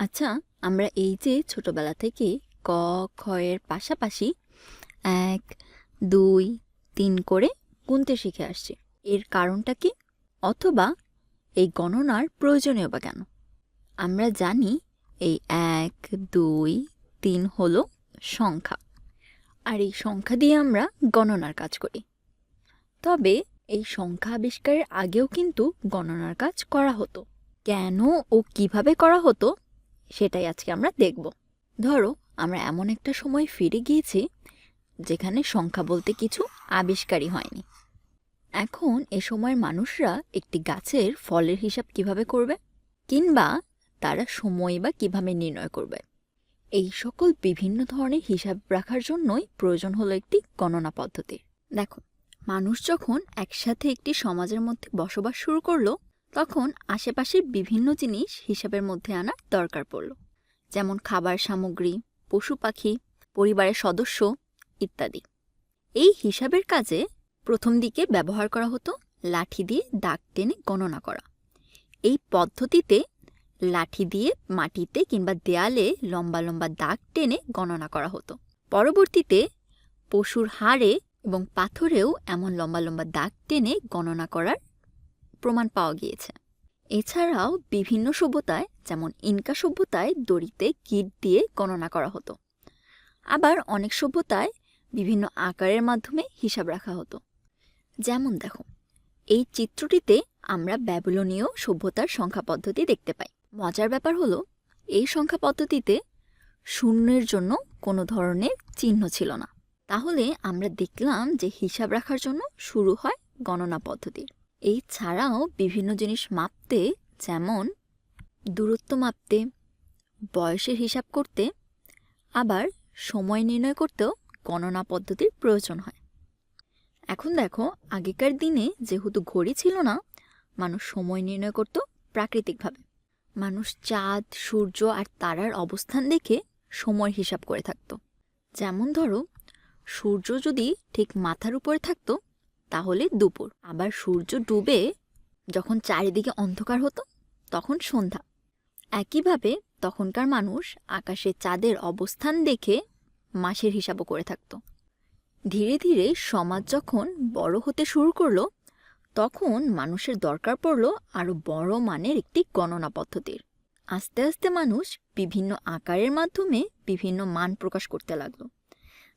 আচ্ছা আমরা এই যে ছোটবেলা থেকে ক, খ এর পাশাপাশি এক, দুই, তিন করে গুনতে শিখে আসছি। এর কারণটা কি? অথবা এই গণনার প্রয়োজনীয় বা কেন? আমরা জানি এই এক, দুই, তিন হলো সংখ্যা। আর এই সংখ্যা দিয়ে আমরা গণনার কাজ করি। তবে এই সংখ্যা আবিষ্কারের আগেও কিন্তু গণনার কাজ করা হতো। কেন ও কীভাবে করা হতো? সেটাই আজকে আমরা দেখব। ধরো, আমরা এমন একটা সময় ফিরে গিয়েছি যেখানে সংখ্যা বলতে কিছু আবিষ্কারই হয়নি। এখন এ সময়ের মানুষরা একটি গাছের ফলের হিসাব কীভাবে করবে? কিংবা তারা সময় বা কীভাবে নির্ণয় করবে? এই সকল বিভিন্ন ধরনের হিসাব রাখার জন্যই প্রয়োজন হলো একটি গণনা পদ্ধতির দেখো, মানুষ যখন একসাথে একটি সমাজের মধ্যে বসবাস শুরু করল তখন আশেপাশের বিভিন্ন জিনিস হিসাবের মধ্যে আনার দরকার পড়ল। যেমন খাবার সামগ্রী, পশু পাখি, পরিবারের সদস্য ইত্যাদি। এই হিসাবের কাজে প্রথম দিকে ব্যবহার করা হতো লাঠি দিয়ে দাগ টেনে গণনা করা। এই পদ্ধতিতে লাঠি দিয়ে মাটিতে কিংবা দেয়ালে লম্বা লম্বা দাগ টেনে গণনা করা হতো। পরবর্তীতে পশুর হাড়ে এবং পাথরেও এমন লম্বা লম্বা দাগ টেনে গণনা করার প্রমাণ পাওয়া গিয়েছে। এছাড়াও বিভিন্ন সভ্যতায়, যেমন ইনকা সভ্যতায়, দড়িতে কিট দিয়ে গণনা করা হতো। আবার অনেক সভ্যতায় বিভিন্ন আকারের মাধ্যমে হিসাব রাখা হতো। যেমন দেখো, এই চিত্রটিতে আমরা ব্যাবিলনীয় সভ্যতার সংখ্যা পদ্ধতি দেখতে পাই। মজার ব্যাপার হলো, এই সংখ্যা পদ্ধতিতে শূন্যের জন্য কোনো ধরনের চিহ্ন ছিল না। তাহলে আমরা দেখলাম যে হিসাব রাখার জন্য শুরু হয় গণনা পদ্ধতি এই ছাড়াও বিভিন্ন জিনিস মাপতে, যেমন দূরত্ব মাপতে, বয়সের হিসাব করতে, আবার সময় নির্ণয় করতেও গণনা পদ্ধতির প্রয়োজন হয়। এখন দেখো, আগেকার দিনে যেহেতু ঘড়ি ছিল না, মানুষ সময় নির্ণয় করত প্রাকৃতিকভাবে। মানুষ চাঁদ, সূর্য আর তারার অবস্থান দেখে সময় হিসাব করে থাকতো। যেমন ধরো, সূর্য যদি ঠিক মাথার উপরে থাকতো তাহলে দুপুর। আবার সূর্য ডুবে যখন চারিদিকে অন্ধকার হতো, তখন সন্ধ্যা। একইভাবে তখনকার মানুষ আকাশে চাঁদের অবস্থান দেখে মাসের হিসাবও করে থাকত। ধীরে ধীরে সমাজ যখন বড় হতে শুরু করল, তখন মানুষের দরকার পড়ল আরও বড় মানের একটি গণনা পদ্ধতির। আস্তে আস্তে মানুষ বিভিন্ন আকারের মাধ্যমে বিভিন্ন মান প্রকাশ করতে লাগল।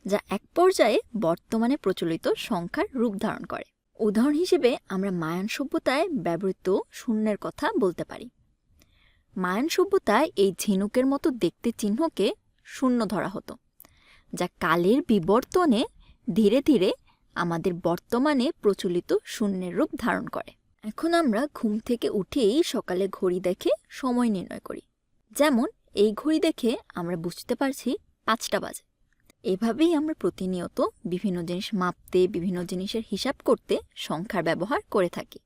যা এক পর্যায়ে বর্তমানে প্রচলিত সংখ্যার রূপ ধারণ করে। উদাহরণ হিসেবে আমরা মায়ান সভ্যতায় ব্যবহৃত শূন্যের কথা বলতে পারি। মায়ান সভ্যতায় এই ঝিনুকের মতো দেখতে চিহ্নকে শূন্য ধরা হতো, যা কালের বিবর্তনে ধীরে ধীরে আমাদের বর্তমানে প্রচলিত শূন্যের রূপ ধারণ করে। এখন আমরা ঘুম থেকে উঠেই সকালে ঘড়ি দেখে সময় নির্ণয় করি। যেমন, এই ঘড়ি দেখে আমরা বুঝতে পারছি পাঁচটা বাজে। এভাবেই আমরা প্রতিনিয়ত বিভিন্ন জিনিস মাপতে বিভিন্ন জিনিসের হিসাব করতে সংখ্যার ব্যবহার করে থাকি।